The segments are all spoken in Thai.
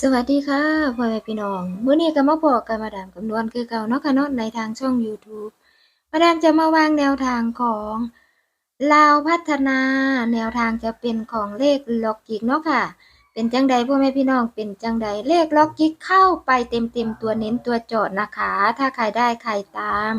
สวัสดีค่ะพ่อแม่พี่น้องมื้อนี้ก็มาบอกกับมาดามคำนวณคือเก่าเนาะค่ะเนาะในทางช่องยูทูบมาดามจะมาวางแนวทางของลาวพัฒนา แนวทางจะเป็นของเลขล็อกกิกเนาะค่ะ เป็นจังใดพ่อแม่พี่น้องเป็นจังใดเลขล็อกกิกเข้าไปเต็มๆตัวเน้นตัวโจทย์นะคะ ถ้าใครได้ใครตาม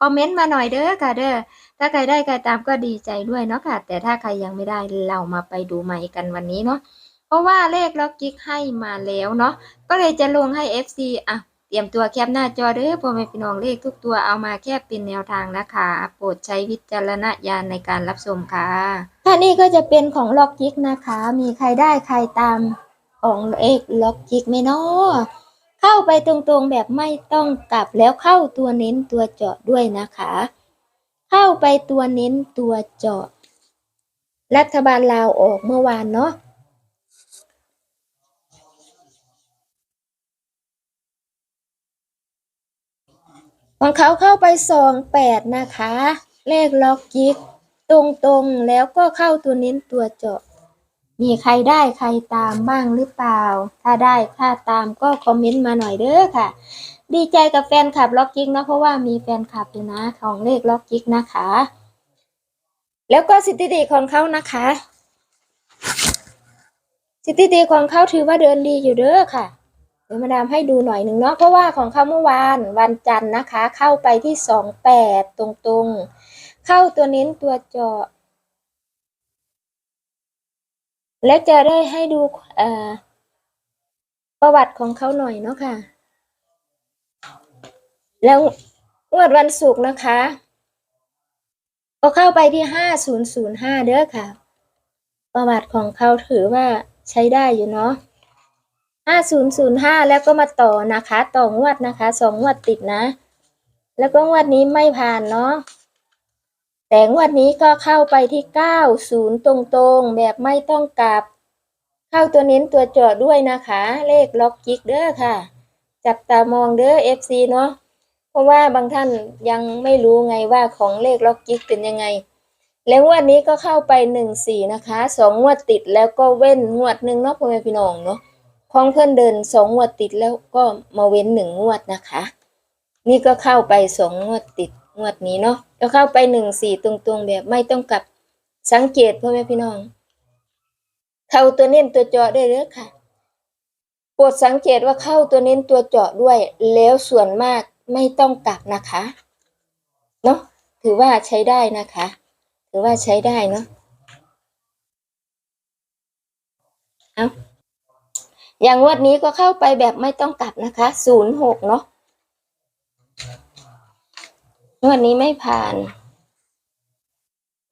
คอมเมนต์มาหน่อยเด้อค่ะเด้อถ้าใครได้ใครตามก็ดีใจด้วยเนาะค่ะ แต่ถ้าใครยังไม่ได้เรามาไปดูใหม่กันวันนี้เนาะ เพราะว่าเลขล็อกกิ๊กให้มาแล้วเนาะก็เลยจะลงให้ FC อะเตรียมตัวแคปหน้าจอเด้อพ่อแม่พี่น้องเลขทุกตัวเอามาแค่เป็นแนวทางนะคะ โปรดใช้วิจารณญาณในการรับชมค่ะท่านี้ก็จะเป็นของล็อกกิกนะคะ มีใครได้ใครตามของเลขล็อกกิกไหมเนาะเข้าไปตรงๆแบบไม่ต้องกลับแล้วเข้าตัวเน้นตัวเจาะด้วยนะคะ เข้าไปตัวเน้นตัวเจาะ รัฐบาลลาวออกเมื่อวานเนาะ ของเขาเข้าไปสองแปดนะคะ เลขล็อกยิกตรงๆแล้วก็เข้าตัวเน้นตัวเจาะ มีใครได้ใครตามบ้างหรือเปล่า ถ้าได้ถ้าตามก็คอมเมนต์มาหน่อยเด้อค่ะ ดีใจกับแฟนคลับล็อกยิกนะเพราะว่ามีแฟนคลับอยู่นะของเลขล็อกยิกนะคะ แล้วก็สถิติของเขานะคะสถิติของเขาถือว่าเดินดีอยู่เด้อค่ะ เดี๋ยวมาดามให้ดูหน่อยหนึ่งเนาะเพราะว่าของเขาเมื่อวานวันจันทร์นะคะ เข้าไปที่สองแปดตรงๆ เข้าตัวเน้นตัวเจาะแล้วจะได้ให้ดูประวัติของเขาหน่อยเนาะค่ะ แล้วงวดวันศุกร์นะคะ ก็เข้าไปที่ห้าศูนย์ศูนย์ห้าเด้อค่ะ ประวัติของเขาถือว่าใช้ได้อยู่เนาะ ห้าศูนย์ศูนย์ห้าแล้วก็มาต่อนะคะ ต่องวดนะคะสองงวดติดนะ แล้วก็งวดนี้ไม่ผ่านเนาะแต่งวดนี้ก็เข้าไปที่เก้าศูนย์ตรงๆ แบบไม่ต้องกลับ เข้าตัวเน้นตัวจาะด้วยนะคะ เลขล็อกกิกเด้อค่ะ จับตามองเด้อ FC เนาะเพราะว่าบางท่านยังไม่รู้ไงว่าของเลขล็อกกิกเป็นยังไง แล้วงวดนี้ก็เข้าไปหนึ่งสี่นะคะสองงวดติดแล้วก็เว้นงวดหนึ่งเนาะพ่อแม่พี่น้องเนาะ ของเพื่อนเดินสองงวดติดแล้วก็มาเว้นหนึ่งงวดนะคะ นี่ก็เข้าไปสองงวดติดงวดนี้เนาะก็เข้าไปหนึ่งสี่ตรงๆแบบไม่ต้องกลับสังเกตพ่อแม่พี่น้อง เข้าตัวเน้นตัวเจาะได้เลยค่ะโปรดสังเกตว่าเข้าตัวเน้นตัวเจาะด้วย แล้วส่วนมากไม่ต้องกลับนะคะเนาะถือว่าใช้ได้นะคะ ถือว่าใช้ได้เนาะเอา อย่างงวดนี้ก็เข้าไปแบบไม่ต้องกลับนะคะศูนย์หกเนาะงวดนี้ไม่ผ่าน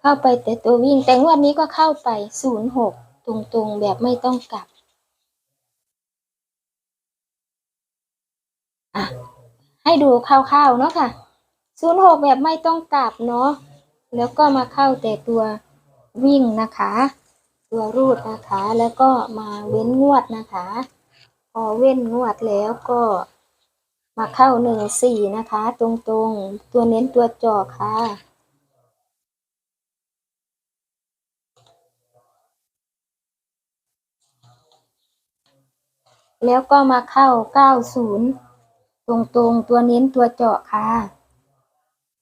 เข้าไปแต่ตัววิ่งแต่งวดนี้ก็เข้าไปศูนย์หกตรงๆแบบไม่ต้องกลับอะให้ดูคร่าวๆเนาะค่ะศูนย์หกแบบไม่ต้องกลับเนาะแล้วก็มาเข้าแต่ตัววิ่งนะคะ ตัวรูดนะคะ แล้วก็มาเว้นงวดนะคะ พอเว้นงวดแล้วก็มาเข้าหนึ่งสี่นะคะ ตรงๆ ตัวเน้นตัวจอค่ะ แล้วก็มาเข้าเก้าศูนย์ตรงๆ ตัวเน้นตัวเจาะค่ะ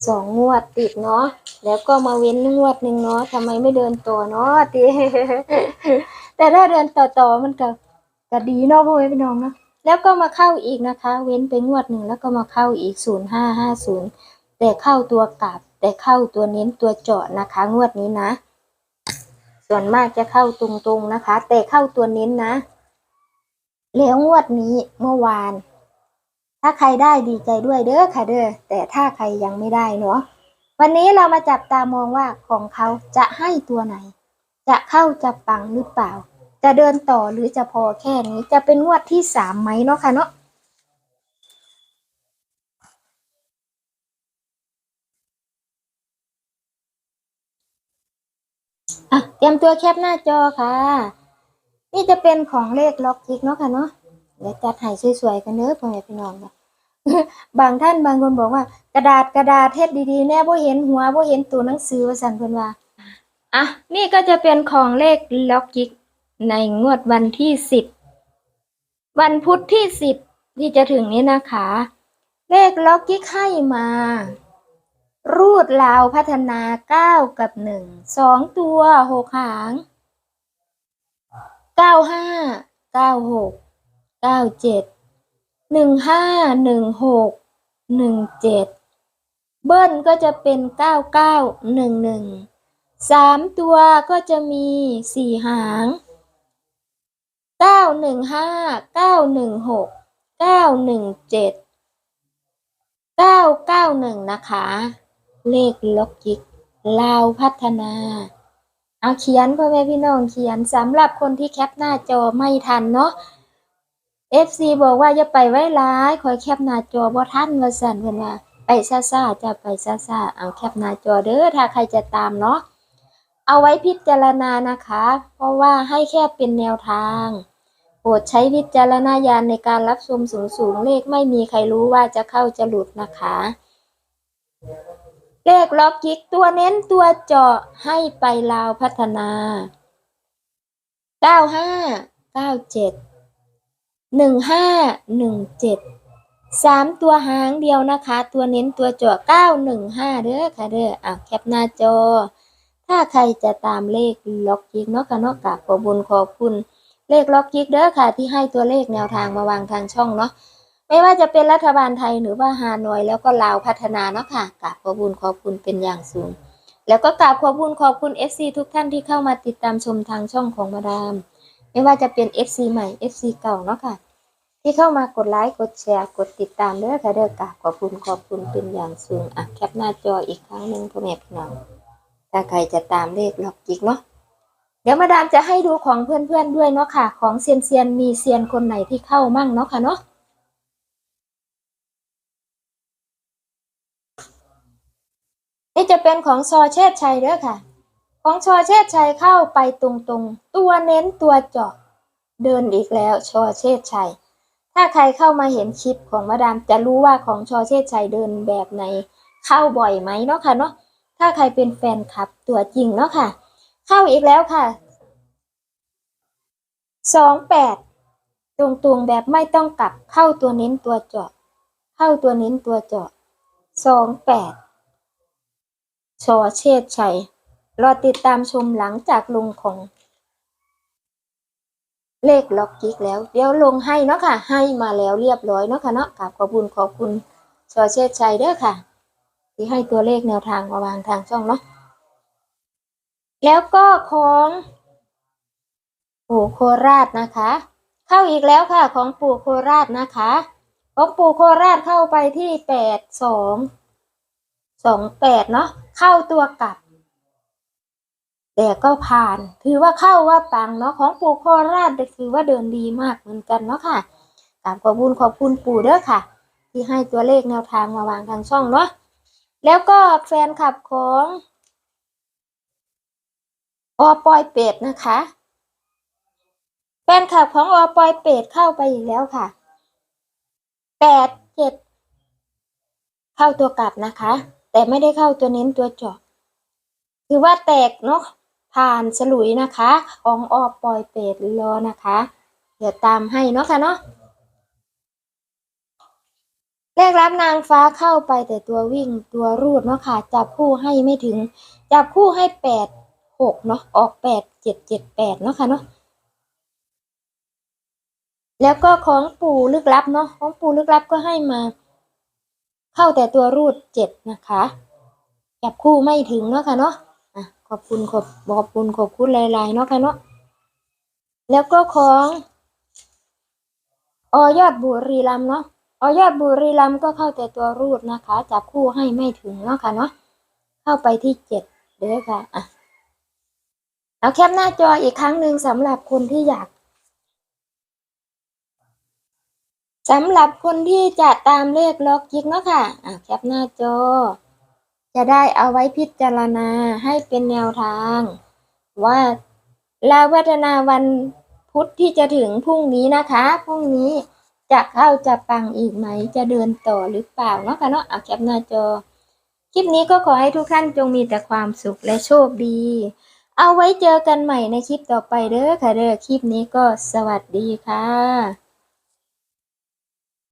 สองงวดติดเนาะแล้วก็มาเว้นงวดหนึ่งเนาะทำไมไม่เดินต่อเนาะตีแต่ถ้าเดินต่อต่อๆมันก็ก็ดีเนาะพ่อแม่พี่น้องเนาะแล้วก็มาเข้าอีกนะคะ เว้นไปงวดหนึ่งแล้วก็มาเข้าอีกศูนย์ห้าห้าศูนย์แต่เข้าตัวกลับ แต่เข้าตัวเน้นตัวเจาะนะคะ งวดนี้นะ ส่วนมากจะเข้าตรงๆนะคะ แต่เข้าตัวเน้นนะ แล้วงวดนี้เมื่อวาน ถ้าใครได้ดีใจด้วยเด้อค่ะเด้อแต่ถ้าใครยังไม่ได้เนาะวันนี้เรามาจับตามองว่าของเขาจะให้ตัวไหน จะเข้าจะปังหรือเปล่า จะเดินต่อหรือจะพอแค่นี้จะเป็นงวดที่สามไหมเนาะค่ะเนาะอะเตรียมตัวแคปหน้าจอค่ะ นี่จะเป็นของเลขล็อกคิกเนาะค่ะเนาะ เดี๋ยวจัดให้สวยๆกันเด้อพ่อแม่พี่น้องนะบางท่านบางคนบอกว่า กระดาษกระดาษเทศดีๆ แน่บ่เห็นหัวบ่เห็นตัวหนังสือว่าสั่นเพิ่นว่าอะนี่ก็จะเป็นของเลขล็อกกิกในงวดวันที่สิบวันพุธที่สิบที่จะถึงนี้นะคะ เลขล็อกกิ๊กให้มา รูดลาวพัฒนาเก้ากับหนึ่งสองตัวหกหางเก้าห้าเก้าหก เก้าเจ็ดหนึ่งห้าหนึ่งหกหนึ่งเจ็ดเบิ้ลก็จะเป็นเก้าเก้าหนึ่งหนึ่งสามตัวก็จะมีสี่หางเก้าหนึ่งห้าเก้าหนึ่งหกเก้าหนึ่งเจ็ดเก้าเก้าหนึ่งนะคะ เลขล็อกกิกลาวพัฒนาเอาเขียนพ่อแม่พี่น้องเขียนสำหรับคนที่แคปหน้าจอไม่ทันเนาะ FC บอกว่าอย่าไปไว้ร้ายคอยแคปหน้าจอบ่ทันว่าสั่นเพิ่นว่าไปซ่าจะไปซ่าเอาแคปหน้าจอเด้อถ้าใครจะตามเนาะเอาไว้พิจารณานะคะ เพราะว่าให้แค่เป็นแนวทางโปรดใช้วิจารณญาณในการรับชมสูงสูงๆเลขไม่มีใครรู้ว่าจะเข้าจะหลุดนะคะ เลขล็อกกิกตัวเน้นตัวเจาะให้ไปลาวพัฒนาเก้า หนึ่งห้าหนึ่งเจ็ดสามตัวหางเดียวนะคะ ตัวเน้นตัวจาะเก้าหนึ่งห้าเด้อค่ะเด้ออะแคปหน้าจอ ถ้าใครจะตามเลขล็อกกิกเนาะค่ะเนาะกราบขอบุญขอบคุณ เลขล็อกกิกเด้อค่ะ ที่ให้ตัวเลขแนวทางมาวางทางช่องเนาะไม่ว่าจะเป็นรัฐบาลไทยหรือว่าฮานอยแล้วก็ลาวพัฒนาเนาะค่ะกราบขอบคุณขอบคุณเป็นอย่างสูง แล้วก็กราบขอบคุณขอบคุณ FC ทุกท่านที่เข้ามาติดตามชมทางช่องของมาดาม ไม่ว่าจะเป็น FC ใหม่ FC เก่าเนาะค่ะ ที่เข้ามากดไลค์ กดแชร์ กดติดตามเด้อค่ะเด้อกราบขอบคุณขอบคุณเป็นอย่างสูงอะแคปหน้าจออีกครั้งหนึ่งพ่อแม่พี่น้องถ้าใครจะตามเลขหลอกจิกเนาะเดี๋ยวมาดามจะให้ดูของเพื่อนๆด้วยเนาะค่ะ ของเซียนเซียนมีเซียนคนไหนที่เข้ามั่งเนาะค่ะเนาะนี่จะเป็นของชอเชษชัยเด้อค่ะ ของชอเชษชัยเข้าไปตรงๆ ตัวเน้นตัวเจาะ เดินอีกแล้วชอเชษชัย ถ้าใครเข้ามาเห็นคลิปของมาดามจะรู้ว่าของชอเชษชัยเดินแบบไหน เข้าบ่อยไหมเนาะค่ะเนาะ ถ้าใครเป็นแฟนคลับตัวจริงเนาะค่ะ เข้าอีกแล้วค่ะสองแปดตรงๆแบบไม่ต้องกลับเข้าตัวเน้นตัวเจาะ เข้าตัวเน้นตัวเจาะสองแปดชอเชษชัย รอติดตามชมหลังจากลงของ เลขล็อกกิ๊กแล้ว เดี๋ยวลงให้เนาะค่ะ ให้มาแล้วเรียบร้อยเนาะค่ะเนาะกราบขอบคุณขอบคุณชอเชษชัยเด้อค่ะ ที่ให้ตัวเลขแนวทางมาวางทางช่องเนาะแล้วก็ของปู่โคราชนะคะ เข้าอีกแล้วค่ะของปู่โคราชนะคะของปู่โคราชเข้าไปที่แปดสองสองแปดเนาะเข้าตัวกลับ แต่ก็ผ่าน ถือว่าเข้าว่าปังเนาะของปู่โคราชถือว่าเดินดีมากเหมือนกันเนาะค่ะกราบขอบคุณขอบคุณปู่เด้อค่ะ ที่ให้ตัวเลขแนวทางมาวางทางช่องเนาะแล้วก็แฟนคลับของอปอยเป็ดนะคะ แฟนคลับของอปอยเป็ดเข้าไปอีกแล้วค่ะแปดเจ็ดเข้าตัวกลับนะคะ แต่ไม่ได้เข้าตัวเน้นตัวเจาะคือว่าแตกเนาะ ผ่านฉลุยนะคะของออปอยเป็ดรอนะคะ เดี๋ยวตามให้เนาะค่ะเนาะเลขรับนางฟ้าเข้าไปแต่ตัววิ่งตัวรูดเนาะค่ะจับคู่ให้ไม่ถึง จับคู่ให้แปดหกเนาะออกแปดเจ็ดเจ็ดแปดเนาะค่ะเนาะแล้วก็ของปู่ลึกลับเนาะของปู่ลึกลับก็ให้มา เข้าแต่ตัวรูดเจ็ดนะคะจับคู่ไม่ถึงเนาะค่ะเนาะ อะขอบคุณขอบขอบคุณขอบคุณหลายๆเนาะค่ะเนาะแล้วก็ของออยอดบุรีรัมเนาะออยอดบุรีรัมก็เข้าแต่ตัวรูดนะคะ จับคู่ให้ไม่ถึงเนาะค่ะเนาะเข้าไปที่เจ็ดเด้อค่ะอะเอาแคปหน้าจออีกครั้งหนึ่งสำหรับคนที่อยากสำหรับคนที่จะตามเลขล็อกยิกเนาะค่ะอะแคปหน้าจอ จะได้เอาไว้พิจารณาให้เป็นแนวทาง ว่าลาวพัฒนาวันพุธที่จะถึงพรุ่งนี้นะคะพรุ่งนี้จะเข้าจะปังอีกไหม จะเดินต่อหรือเปล่าเนาะค่ะเนาะอะแคปหน้าจอ คลิปนี้ก็ขอให้ทุกท่านจงมีแต่ความสุขและโชคดี เอาไว้เจอกันใหม่ในคลิปต่อไปเด้อค่ะเด้อคลิปนี้ก็สวัสดีค่ะ